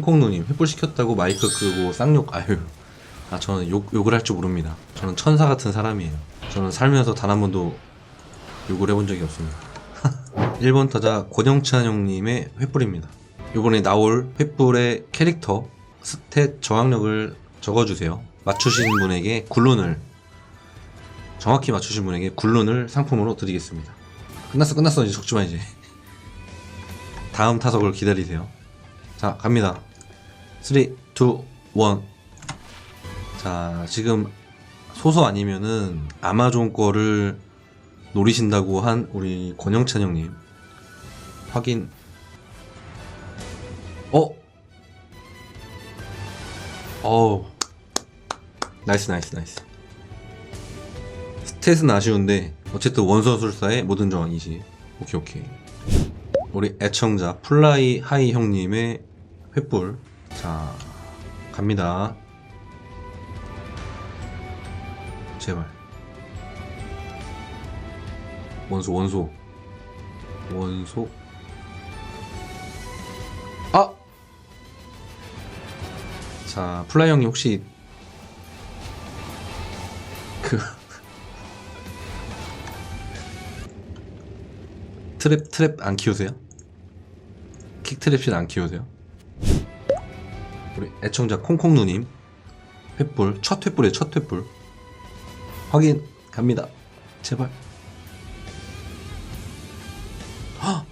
콩콩누님 횃불 시켰다고 마이크 끄고 쌍욕 아유 아 저는 욕, 욕을 할 줄 모릅니다. 저는 천사 같은 사람이에요. 저는 살면서 단 한 번도 욕을 해본 적이 없습니다. 1번 타자 권영찬 형님의 횃불입니다. 이번에 나올 횃불의 캐릭터 스탯 저항력을 적어주세요. 맞추신 분에게 굴룬을 정확히 맞추신 분에게 굴룬을 상품으로 드리겠습니다. 끝났어 끝났어. 이제 적지마 이제. 다음 타석을 기다리세요 자 갑니다 3 2 1 자, 지금 소소 아니면은 아마존 거를 노리신다고 한 우리 권영찬 형님. 확인. 어? 어우. 나이스, 나이스, 나이스. 스탯은 아쉬운데, 어쨌든 원서술사의 모든 20. 오케이, 오케이. 우리 애청자 플라이 하이 형님의 횃불. 자, 갑니다. 제발 원소 원소 원소 아! 자 플라이 형님 혹시 그 트랩 트랩 안 키우세요? 킥 트랩실 안 키우세요? 우리 애청자 콩콩누님 횃불 첫 횃불이에요 첫 횃불 확인 갑니다. 제발. 헉!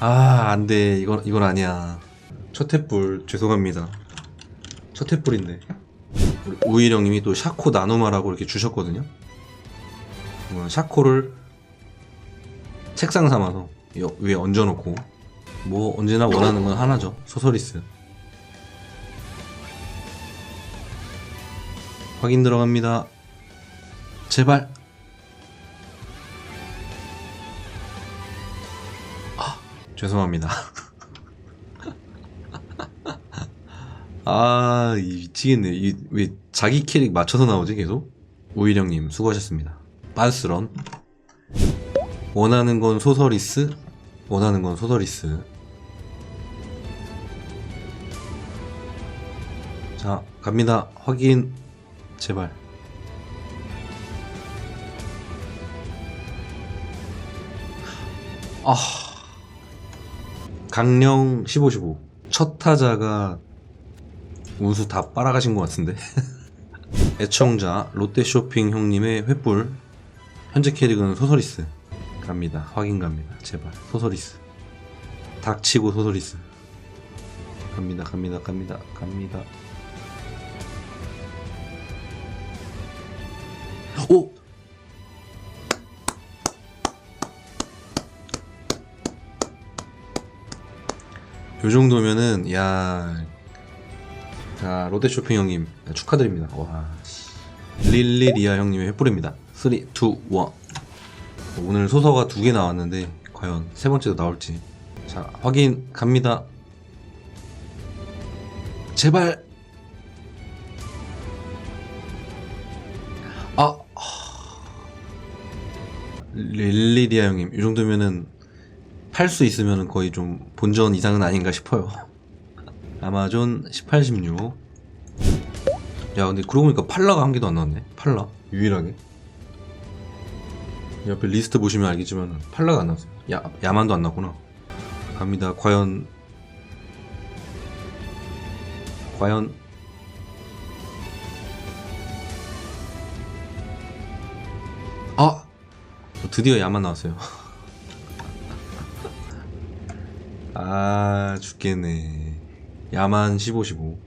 아, 안 돼. 이건, 이건 아니야. 첫 햇불, 죄송합니다. 첫 햇불인데. 우리 우일 형님이 또 샤코 나노마라고 이렇게 주셨거든요. 어, 샤코를 책상 삼아서 여- 위에 얹어놓고, 뭐, 언제나 원하는 건 하나죠. 소서리스. 확인 들어갑니다. 제발. 아, 죄송합니다. 아, 이 미치겠네. 이, 왜 자기 캐릭 맞춰서 나오지, 계속? 오일영님, 수고하셨습니다. 빤스런. 원하는 건 소서리스, 원하는 건 소서리스. 자, 갑니다. 확인. 제발. 아. 강령 15-15. 첫 타자가 운수 다 빨아가신 것 같은데. 애청자 롯데쇼핑 형님의 횃불. 현재 캐릭은 소서리스. 갑니다. 확인 갑니다. 제발. 소서리스. 닥치고 소서리스. 갑니다. 갑니다. 갑니다. 갑니다. 오! 요 정도면은 야. 자, 롯데 쇼핑 형님 축하드립니다. 와. 씨. 릴리리아 형님의 횃불입니다. 3 2 1. 오늘 소서가 두 개 나왔는데 과연 세 번째도 나올지. 자, 확인 갑니다. 제발. 아. 릴리디아 형님 이 정도면은 팔 수 있으면은 거의 좀 본전 이상은 아닌가 싶어요. 아마존 18, 16야 근데 그러고 보니까 팔라가 한 개도 안 나왔네. 팔라? 유일하게 옆에 리스트 보시면 알겠지만 팔라가 안 나왔어요 야, 야만도 안 나왔구나 갑니다 과연 과연 아 드디어 야만 나왔어요. 아 죽겠네. 야만 15 15.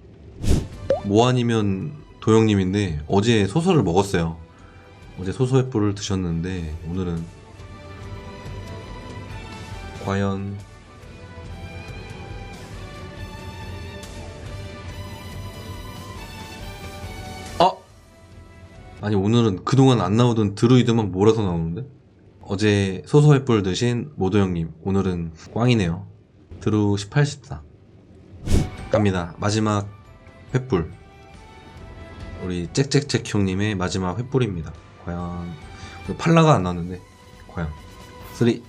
뭐 아니면 도영님인데 어제 소설을 먹었어요. 어제 소서의 뿔을 드셨는데 오늘은 과연 아! 아니 오늘은 그동안 안 나오던 드루이드만 몰아서 나오는데? 어제 소소 횃불 드신 모도 형님 오늘은 꽝이네요. 드루 18, 14 갑니다. 마지막 횃불. 우리 짹짹짹 형님의 마지막 횃불입니다 과연 팔라가 안 나왔는데 과연 3, 2, 1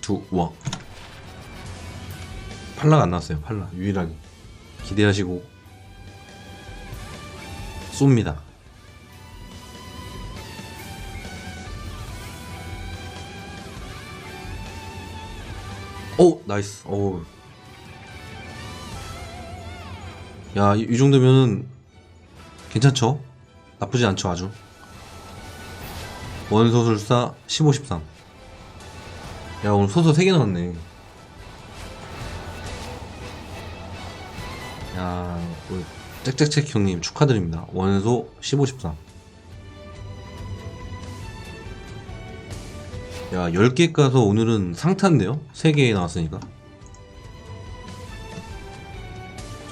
팔라가 안 나왔어요. 팔라 유일하게 기대하시고 쏩니다. 오 나이스. 오. 야, 이, 이 정도면은 괜찮죠? 나쁘지 않죠, 아주. 원소술사 15, 13. 야, 오늘 소소 3개 나왔네. 야, 우리 짹짹짹 형님 축하드립니다. 원소 15, 13. 야, 10개 까서 오늘은 상타인데요? 3개 나왔으니까.